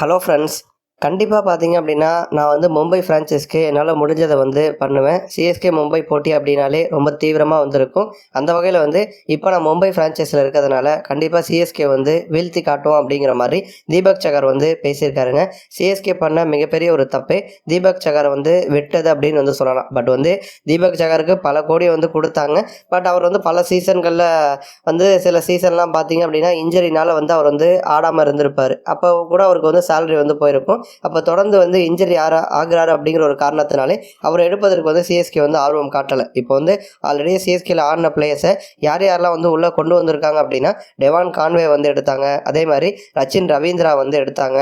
Hello friends கண்டிப்பாக பார்த்தீங்க அப்படின்னா நான் வந்து மும்பை ஃப்ரான்ச்சைஸ்க்கு என்னால் முடிஞ்சதை வந்து பண்ணுவேன். சிஎஸ்கே மும்பை போட்டி அப்படின்னாலே ரொம்ப தீவிரமாக வந்திருக்கும். அந்த வகையில் வந்து இப்போ நான் மும்பை ஃப்ரான்ச்சைஸில் இருக்கிறதுனால கண்டிப்பாக சிஎஸ்கே வந்து வீழ்த்தி காட்டும் அப்படிங்கிற மாதிரி தீபக் சகர் வந்து பேசியிருக்காருங்க. சிஎஸ்கே பண்ண மிகப்பெரிய ஒரு தப்பே தீபக் சகர் வந்து விட்டது அப்படின்னு வந்து சொல்லலாம். பட் வந்து தீபக் சகருக்கு பல கோடி வந்து கொடுத்தாங்க. பட் அவர் வந்து பல சீசன்களில் வந்து சில சீசன்லாம் பார்த்தீங்க அப்படின்னா இன்ஜரினால் வந்து அவர் வந்து ஆடாமல் இருந்திருப்பார். அப்போ கூட அவருக்கு வந்து சேலரி வந்து போயிருக்கும். அப்போ தொடர்ந்து வந்து இன்ஜரி யாரா ஆகிறாரு அப்படிங்கிற ஒரு காரணத்தினாலே அவர் எடுப்பதற்கு வந்து சிஎஸ்கே வந்து ஆர்வம் காட்டலை. இப்போ வந்து ஆல்ரெடி சிஎஸ்கேல ஆடின பிளேயர்ஸை யார் யாரெல்லாம் வந்து உள்ளே கொண்டு வந்திருக்காங்க அப்படின்னா டெவான் கான்வே வந்து எடுத்தாங்க. அதே மாதிரி ரச்சின் ரவீந்திரா வந்து எடுத்தாங்க.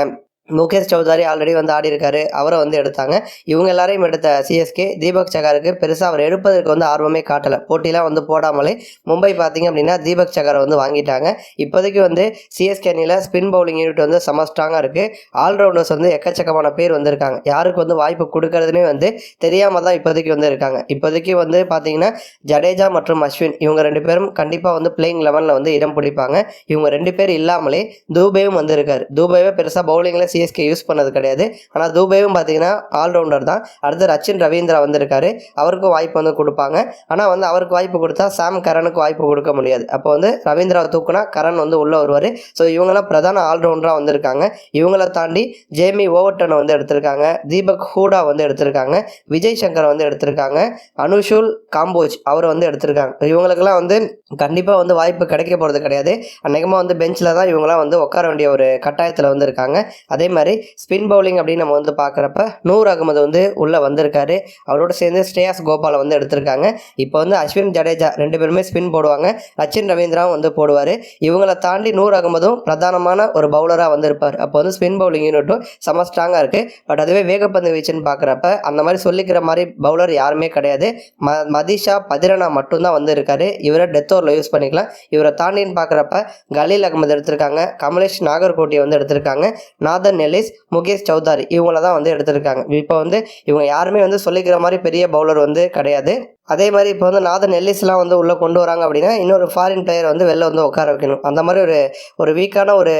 முகேஷ் சௌதாரி ஆல்ரெடி வந்து ஆடி இருக்காரு. அவரை வந்து எடுத்தாங்க. இவங்க எல்லாரையும் எடுத்த சிஎஸ்கே தீபக் சகாருக்கு பெருசாக அவர் எடுப்பதற்கு வந்து ஆர்வமே காட்டலை. போட்டிலாம் வந்து போடாமலே மும்பை பார்த்தீங்க அப்படின்னா தீபக் சகாரை வந்து வாங்கிட்டாங்க. இப்போதைக்கு வந்து சிஎஸ்கே அணியில் ஸ்பின் பவுலிங் யூனிட் வந்து செம ஸ்ட்ராங்காக இருக்குது ஆல்ரவுண்டர்ஸ் வந்து எக்கச்சக்கமான பேர் வந்திருக்காங்க. யாருக்கு வந்து வாய்ப்பு கொடுக்கறதுனே வந்து தெரியாமல் தான் இப்போதைக்கு வந்து இருக்காங்க. இப்போதைக்கு வந்து பார்த்தீங்கன்னா ஜடேஜா மற்றும் அஸ்வின் இவங்க ரெண்டு பேரும் கண்டிப்பாக வந்து பிளேயிங் லெவனில் வந்து இடம் பிடிப்பாங்க. இவங்க ரெண்டு பேர் இல்லாமலே தூபேவும் வந்து இருக்கார். தூபேவே பெருசாக பவுலிங்கில் சிஎஸ்கே யூஸ் பண்ணது கிடையாது. ஆனால் தூபேவும் பார்த்தீங்கன்னா ஆல்ரவுண்டர் தான். அடுத்து ரச்சின் ரவீந்திரா வந்திருக்காரு. அவருக்கும் வாய்ப்பு வந்து கொடுப்பாங்க. ஆனால் வந்து அவருக்கு வாய்ப்பு கொடுத்தா சாம் கரனுக்கு வாய்ப்பு கொடுக்க முடியாது. அப்போ வந்து ரவீந்திராவை தூக்குனா கரண் வந்து உள்ளே வருவார். ஸோ இவங்கெல்லாம் பிரதான ஆல்ரவுண்டராக வந்திருக்காங்க. இவங்கள தாண்டி ஜேமி ஓவர்டனை வந்து எடுத்திருக்காங்க. தீபக் ஹூடா வந்து எடுத்திருக்காங்க. விஜய் சங்கர் வந்து எடுத்திருக்காங்க. அனுஷுல் காம்போஜ் அவர் வந்து எடுத்திருக்காங்க. இவங்களுக்கெல்லாம் வந்து கண்டிப்பாக வந்து வாய்ப்பு கிடைக்க போகிறது கிடையாது. அநேகமாக வந்து பெஞ்சில் தான் இவங்களாம் வந்து உட்கார வேண்டிய ஒரு கட்டாயத்தில் வந்து இருக்காங்க. அதே மாதிரி ஸ்பின் பவுலிங் அப்படின்னு நம்ம வந்து பார்க்குறப்ப நூர் அகமது வந்து உள்ளே வந்திருக்காரு. அவரோட சேர்ந்து ஸ்ரேயாஸ் கோபாலை வந்து எடுத்திருக்காங்க. இப்போ வந்து அஸ்வின் ஜடேஜா ரெண்டு பேருமே ஸ்பின் போடுவாங்க. ரச்சின் ரவீந்திராவும் வந்து போடுவார். இவங்களை தாண்டி நூர் அகமதும் பிரதானமான ஒரு பவுலராக வந்து இருப்பார் அப்போ வந்து ஸ்பின் பவுலிங் யூனிட்டும் செம ஸ்ட்ராங்காக இருக்குது பட் அதுவே வேகப்பந்து வீச்சுன்னு பார்க்குறப்ப அந்த மாதிரி சொல்லிக்கிற மாதிரி பவுலர் யாருமே கிடையாது. ம மதிஷா பதிரனா மட்டும்தான் வந்து இருக்காரு. இவரை டெத் ஓவரில் யூஸ் பண்ணிக்கலாம். இவரை தாண்டின்னு பார்க்குறப்ப கலீல் அகமது எடுத்திருக்காங்க. கமலேஷ் நாகர்கோட்டியை வந்து எடுத்திருக்காங்க. நாதன் நெல்லிஸ் முகேஷ் சௌதாரி இவங்கள தான் வந்து எடுத்திருக்காங்க. இப்போ வந்து இவங்க யாருமே வந்து சொல்லிக்கிற மாதிரி பெரிய பவுலர் வந்து கிடையாது. அதே மாதிரி இப்போ வந்து நாதன் நெல்லிஸ்லாம் வந்து உள்ளே கொண்டு வராங்க அப்படின்னா இன்னொரு ஃபாரின் பிளேயர் வந்து வெளில வந்து உட்கார வைக்கணும். அந்த மாதிரி ஒரு ஒரு வீக்கான ஒரு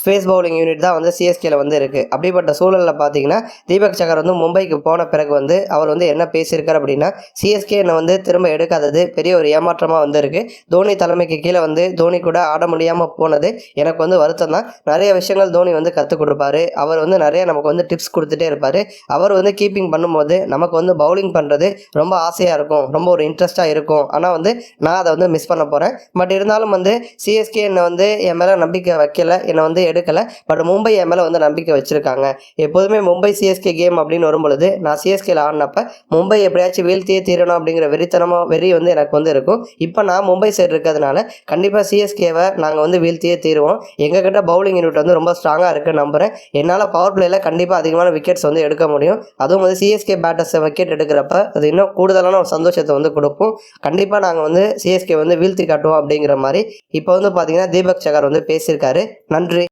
ஃபேஸ் பவுலிங் யூனிட் தான் வந்து சிஎஸ்கேல வந்து இருக்குது அப்படிப்பட்ட சூழலில் பார்த்தீங்கன்னா தீபக் சகர் வந்து மும்பைக்கு போன பிறகு வந்து அவர் வந்து என்ன பேசியிருக்கார் அப்படின்னா சிஎஸ்கே என்னை வந்து திரும்ப எடுக்காதது பெரிய ஒரு ஏமாற்றமாக வந்து இருக்குது தோனி தலைமைக்கு கீழே வந்து தோனி கூட ஆட முடியாமல் போனது எனக்கு வந்து வருத்தம் தான். நிறைய விஷயங்கள் தோனி வந்து கற்றுக் போட்டிருப்பாரு. அவர் வந்து நிறைய நமக்கு வந்து டிப்ஸ் கொடுத்துட்டே இருப்பார். அவர் வந்து கீப்பிங் பண்ணும்போது நமக்கு வந்து பவுலிங் பண்ணுறது ரொம்ப ஆசையாக இருக்கும். ரொம்ப ஒரு இன்ட்ரெஸ்ட்டாக இருக்கும். ஆனால் வந்து நான் அதை வந்து மிஸ் பண்ண போகிறேன் பட் இருந்தாலும் வந்து சிஎஸ்கே என்னை வந்து என் மேலே நம்பிக்கை வைக்கலை. என்னை வந்து எடுக்கலை. பட் மும்பை என் மேலே வந்து நம்பிக்கை வச்சுருக்காங்க. எப்போதுமே மும்பை சிஎஸ்கே கேம் அப்படின்னு வரும்பொழுது நான் சிஎஸ்கேல ஆடினப்ப மும்பை எப்படியாச்சும் வீழ்த்தியே தீரணும் அப்படிங்கிற வெறித்தனமாக வெறி வந்து எனக்கு வந்து இருக்கும். இப்போ நான் மும்பை சைடு இருக்கிறதுனால கண்டிப்பாக சிஎஸ்கேவை நாங்கள் வந்து வீழ்த்தியே தீருவோம். எங்ககிட்ட பவுலிங் யூனிட் வந்து ரொம்ப ஸ்ட்ராங்காக இருக்குது நம்ம நம்புகிறேன் என்னால் பவர் பிளேயில் கண்டிப்பாக அதிகமான விக்கெட்ஸ் வந்து எடுக்க முடியும். அதுவும் வந்து சிஎஸ்கே பேட்டர்ஸை விக்கெட் எடுக்கிறப்ப அது இன்னும் கூடுதலான ஒரு சந்தோஷத்தை வந்து கொடுப்போம் கண்டிப்பாக நாங்கள் வந்து சிஎஸ்கே வந்து வீழ்த்தி காட்டுவோம் அப்படிங்கிற மாதிரி. இப்போ வந்து பார்த்தீங்கன்னா தீபக் சகர் வந்து பேசியிருக்காரு. நன்றி.